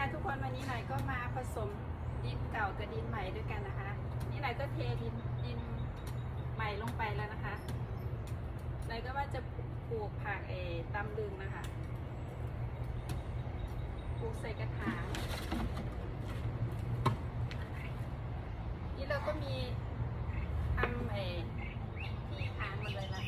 ค่ะทุกคนวันนี้หน่อยก็มาผสมดินเก่ากับดินใหม่ด้วยกันนะคะ นี่หน่อยก็เทดินดินใหม่ลงไปแล้วนะคะหน่อยก็ว่าจะปลูกผักเออตำลึงนะคะปลูกใส่กระถางนี่เราก็มีทำเออที่ทานหมดเลยนะ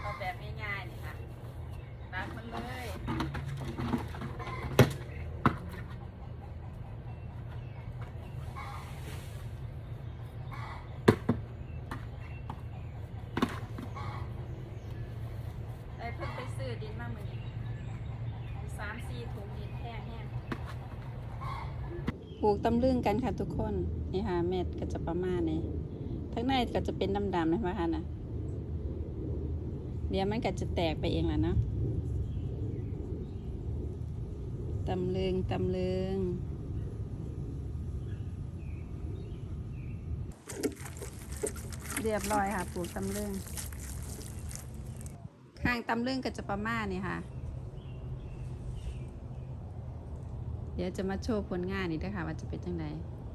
เอาแบบง่ายๆนี่ค่ะ ตักมันเลย ได้เพิ่งไปซื้อดินมาเหมือนนี้สามสี่ถุงดินแห้งแห้งปลูกตำลึงกันค่ะทุกคน นี่ค่ะเม็ดก็จะประมาณนี้ทั้งในก็จะเป็นดำๆนะคะน่ะ เดี๋ยวมันก็จะแตกไปเองแหละเนาะ ตำเลึงตำเลึงเรียบร้อยค่ะปลูกตำเลึงข้างตำเลึงก็จะประมาณนี่ค่ะ เดี๋ยวจะมาโชว์ผลงานนี่ด้วยค่ะว่าจะเป็นจังได